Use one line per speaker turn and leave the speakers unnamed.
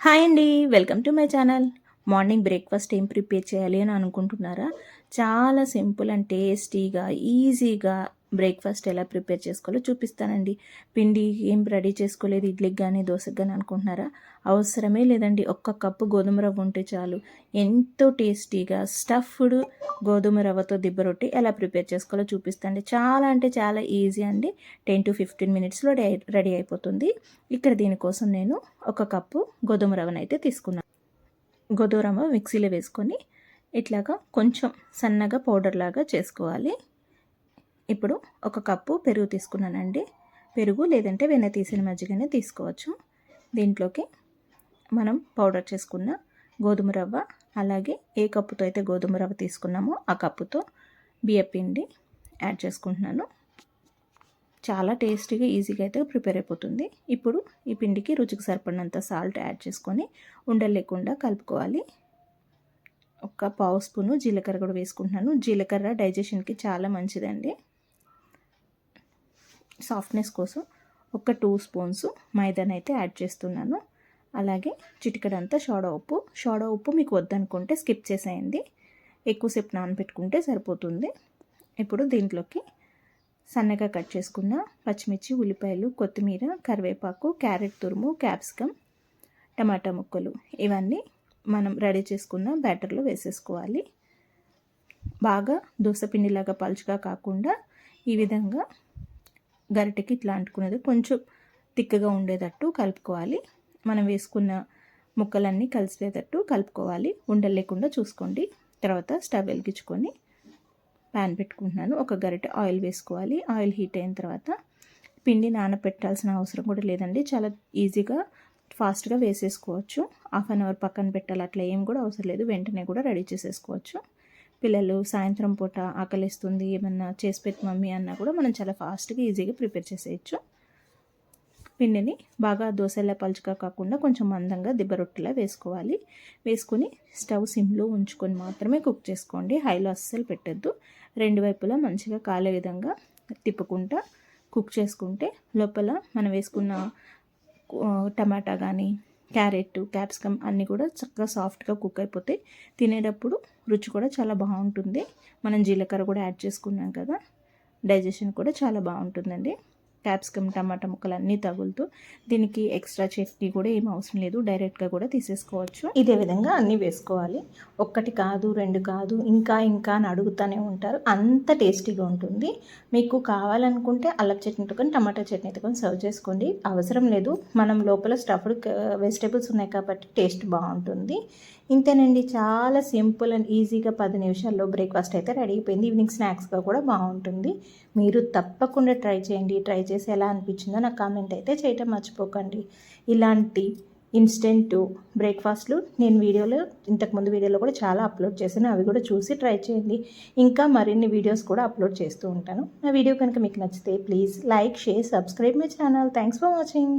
Hi అండి welcome to my channel. Morning breakfast ఏం prepare చేయాలి అని అనుకుంటున్నారా? చాలా సింపుల్ అండ్ టేస్టీగా ఈజీగా బ్రేక్ఫాస్ట్ ఎలా ప్రిపేర్ చేసుకోవాలో చూపిస్తానండి. పిండి ఏం రెడీ చేసుకోలేదు ఇడ్లీకి కానీ దోశకి కానీ అనుకుంటున్నారా? అవసరమే లేదండి. ఒక్క కప్పు గోధుమ రవ్వ ఉంటే చాలు. ఎంతో టేస్టీగా స్టఫ్డ్ గోధుమ రవ్వతో దిబ్బ రొట్టి ఎలా ప్రిపేర్ చేసుకోవాలో చూపిస్తాండి. చాలా అంటే చాలా ఈజీ అండి. టెన్ టు ఫిఫ్టీన్ మినిట్స్లో రెడీ అయిపోతుంది. ఇక్కడ దీనికోసం నేను ఒక కప్పు గోధుమ రవ్వను అయితే తీసుకున్నాను గోధుమ రవ్వ మిక్సీలో వేసుకొని ఇట్లాగా కొంచెం సన్నగా పౌడర్ లాగా చేసుకోవాలి. ఇప్పుడు ఒక కప్పు పెరుగు తీసుకున్నానండి. పెరుగు లేదంటే వెన్న తీసిన మజ్జిగనే తీసుకోవచ్చు. దీంట్లోకి మనం పౌడర్ చేసుకున్న గోధుమ రవ్వ అలాగే ఏ కప్పుతో అయితే గోధుమ రవ్వ తీసుకున్నామో ఆ కప్పుతో బియ్యపిండి యాడ్ చేసుకుంటున్నాను. చాలా టేస్టీగా ఈజీగా అయితే ప్రిపేర్ అయిపోతుంది. ఇప్పుడు ఈ పిండికి రుచికి సరిపడినంత సాల్ట్ యాడ్ చేసుకొని ఉండలేకుండా కలుపుకోవాలి. ఒక పావు స్పూను జీలకర్ర కూడా వేసుకుంటున్నాను. జీలకర్ర డైజెషన్కి చాలా మంచిదండి. సాఫ్ట్నెస్ కోసం ఒక టూ స్పూన్స్ మైదాని అయితే యాడ్ చేస్తున్నాను. అలాగే చిటికడంతా షోడా ఉప్పు. షోడా ఉప్పు మీకు వద్దనుకుంటే స్కిప్ చేసేయండి. ఎక్కువసేపు నానబెట్టుకుంటే సరిపోతుంది. ఇప్పుడు దీంట్లోకి సన్నగా కట్ చేసుకున్న పచ్చిమిర్చి ఉల్లిపాయలు కొత్తిమీర కరివేపాకు క్యారెట్ తురుము క్యాప్సికమ్ టమాటా ముక్కలు ఇవన్నీ మనం రెడీ చేసుకున్న బ్యాటర్లో వేసేసుకోవాలి. బాగా దోశ పిండిలాగా పలుచగా కాకుండా ఈ విధంగా గరిటెకి ఇట్లా అంటుకునేది కొంచెం తిక్కగా ఉండేటట్టు కలుపుకోవాలి. మనం వేసుకున్న ముక్కలన్నీ కలిసిపోయేటట్టు కలుపుకోవాలి. ఉండలు లేకుండా చూసుకోండి. తర్వాత స్టవ్ వెలిగించుకొని ప్యాన్ పెట్టుకుంటున్నాను. ఒక గరిటె ఆయిల్ వేసుకోవాలి. ఆయిల్ హీట్ అయిన తర్వాత పిండి నానపెట్టాల్సిన అవసరం కూడా లేదండి. చాలా ఈజీగా ఫాస్ట్గా వేసేసుకోవచ్చు. హాఫ్ అన్ అవర్ పక్కన పెట్టాలి. అట్లా ఏం కూడా అవసరం లేదు. వెంటనే కూడా రెడీ చేసేసుకోవచ్చు. పిల్లలు సాయంత్రం పూట ఆకలిస్తుంది ఏమన్నా చేసి పెట్టి మమ్మీ అన్నా కూడా మనం చాలా ఫాస్ట్గా ఈజీగా ప్రిపేర్ చేసేయచ్చు. పిండిని బాగా దోశలా పలుచగా కాకుండా కొంచెం మందంగా దిబ్బ రొట్టెలా వేసుకోవాలి. వేసుకొని స్టవ్ సిమ్లో ఉంచుకొని మాత్రమే కుక్ చేసుకోండి. హైలో అస్సలు పెట్టద్దు. రెండు వైపులా మంచిగా కాలే విధంగా తిప్పుకుంటా కుక్ చేసుకుంటే లోపల మనం వేసుకున్న టమాటా కానీ క్యారెట్ క్యాప్సికమ్ అన్నీ కూడా చక్కగా సాఫ్ట్గా కుక్ అయిపోతాయి తినేటప్పుడు రుచి కూడా చాలా బాగుంటుంది. మనం జీలకర్ర కూడా యాడ్ చేసుకున్నాం కదా డైజెషన్ కూడా చాలా బాగుంటుందండి. క్యాప్సికమ్ టమాటా ముక్కలు అన్నీ తగులుతూ దీనికి ఎక్స్ట్రా చట్నీ కూడా ఏం అవసరం లేదు. డైరెక్ట్గా కూడా తీసేసుకోవచ్చు. ఇదే విధంగా అన్నీ వేసుకోవాలి. ఒక్కటి కాదు రెండు కాదు ఇంకా ఇంకా అని అడుగుతూనే ఉంటారు. అంత టేస్టీగా ఉంటుంది. మీకు కావాలనుకుంటే అల్లం చట్నీతో కానీ టమాటా చట్నీతో కానీ సర్వ్ చేసుకోండి. అవసరం లేదు. మనం లోపల స్టఫ్డ్ వెజిటేబుల్స్ ఉన్నాయి కాబట్టి టేస్ట్ బాగుంటుంది. ఇంతేనండి చాలా సింపుల్ అండ్ ఈజీగా పది నిమిషాల్లో బ్రేక్ఫాస్ట్ అయితే రెడీ అయిపోయింది. ఈవినింగ్ స్నాక్స్గా కూడా బాగుంటుంది. మీరు తప్పకుండా ట్రై చేయండి. ట్రై చేసి ఎలా అనిపించిందో నాకు కామెంట్ అయితే చేయటం మర్చిపోకండి. ఇలాంటి ఇన్స్టెంట్ బ్రేక్ఫాస్ట్లు నేను వీడియోలో ఇంతకుముందు వీడియోలో కూడా చాలా అప్లోడ్ చేశాను. అవి కూడా చూసి ట్రై చేయండి. ఇంకా మరిన్ని వీడియోస్ కూడా అప్లోడ్ చేస్తూ ఉంటాను. నా వీడియో కనుక మీకు నచ్చితే please like share subscribe my channel. Thanks for watching.